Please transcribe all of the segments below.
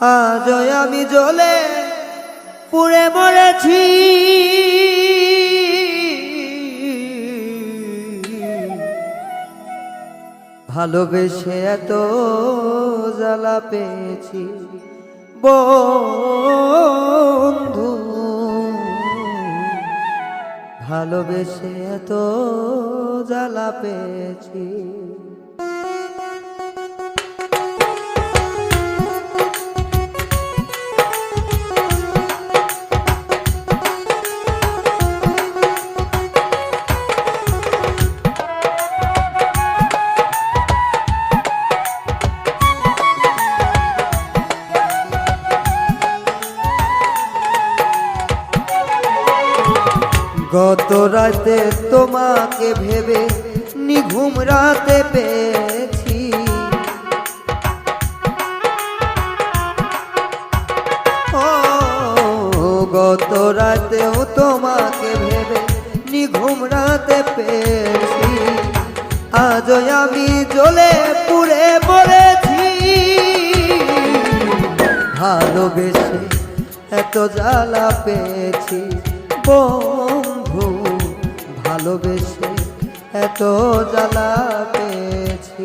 আজ আমি জ্বলে পুড়ে মরেছি। ভালোবেসে এত জ্বালা পেয়েছি। বন্ধু ভালোবেসে এত জ্বালা পেয়েছি। রাতে তোমাকে ভেবে নিঘুম রাতে পেয়েছি। ও, গত রাতেও তোমাকে ভেবে নিঘুম রাতে পেয়েছি। আজ আমি জ্বলে পুড়ে মরেছি ভালোবেসে এত জ্বালা পেয়েছি, বন্ধু। ভালোবেসে এত জ্বালা পেয়েছি।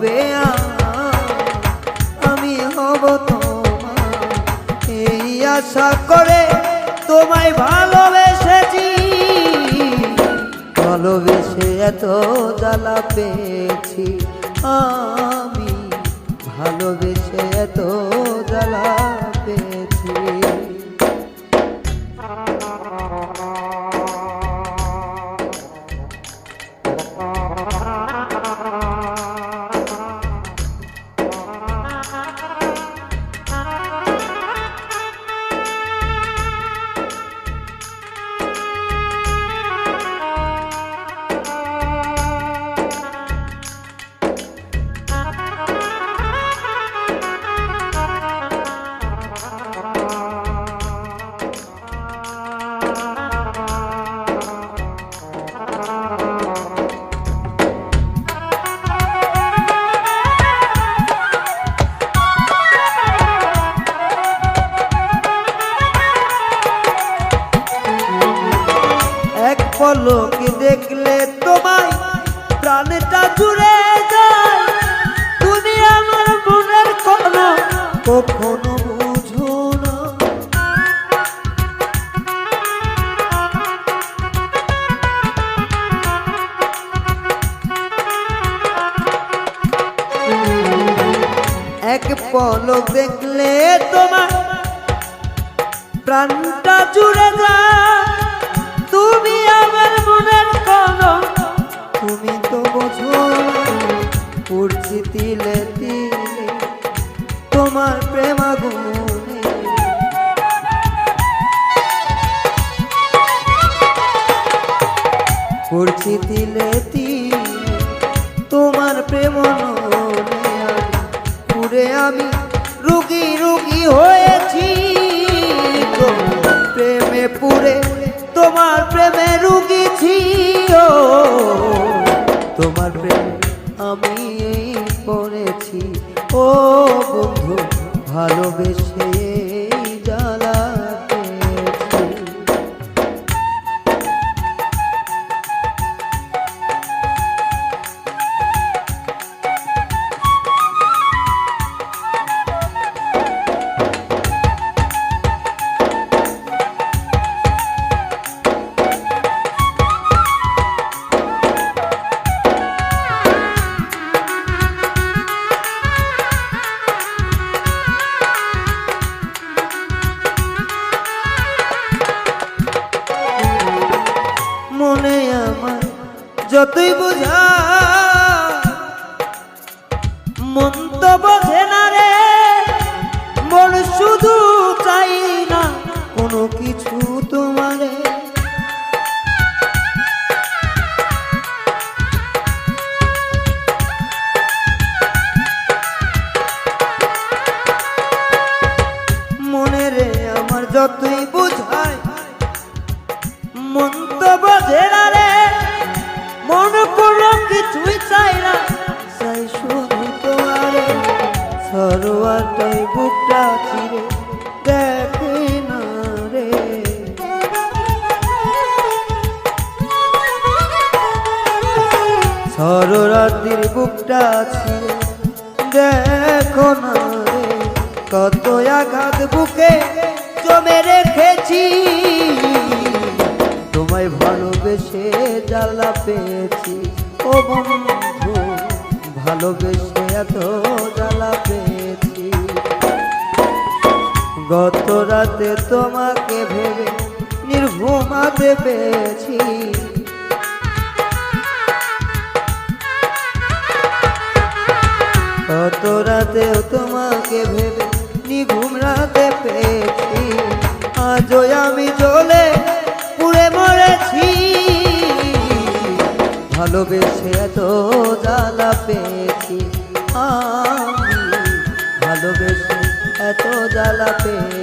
হবে আমি হব তোমার। এই করে তোমায় ভালোবেসেছি। ভালোবেসে এত পেয়েছি। আমি ভালোবেসে এত জ্বালা পলকে দেখলে তোমায় প্রাণটা জুড়ে যায়। তুমি আমার মনের কোনো কখনো বুঝো না। এক দেখলে তোমার প্রাণটা জুড়ে যায়। তুমি তুমি তো বোঝো। পড়ছি তিলে তিলে, তোমার প্রেমাগুনে পড়ছি তিলে তিলে, তোমার প্রেম পুরে আমি রুগী রুগী হয়েছি প্রেমে পুরে তোমার প্রেমে রুগী ছি তোমার প্রেম আমি পড়েছি। ও বন্ধু ভালোবেসে যতই বুঝা মন শুধু চাই না কোনো কিছু তোমারে। মনে রে আমার যতই বুকটা চিরে দেখে না রে। সররাত্রির বুকটা ছিঁড়ে দেখো না রে। কত আঘাত বুকে জমে রেখেছি। তোমায় ভালোবেসে জ্বালা পেয়েছি। ও বন্ধু, ভালোবেসে এত জ্বালা পেয়েছি। গত রাতে তোমাকে ভেবে নির্ভুমাতে পেয়েছি কত রাতেও তোমাকে ভেবে নিঘুম রাতে পেয়েছি আজও আমি জ্বলে পুড়ে মরেছি। ভালোবেসে এত জ্বালা পেয়েছি। ভালোবেসে এত জ্বালা পেয়েছি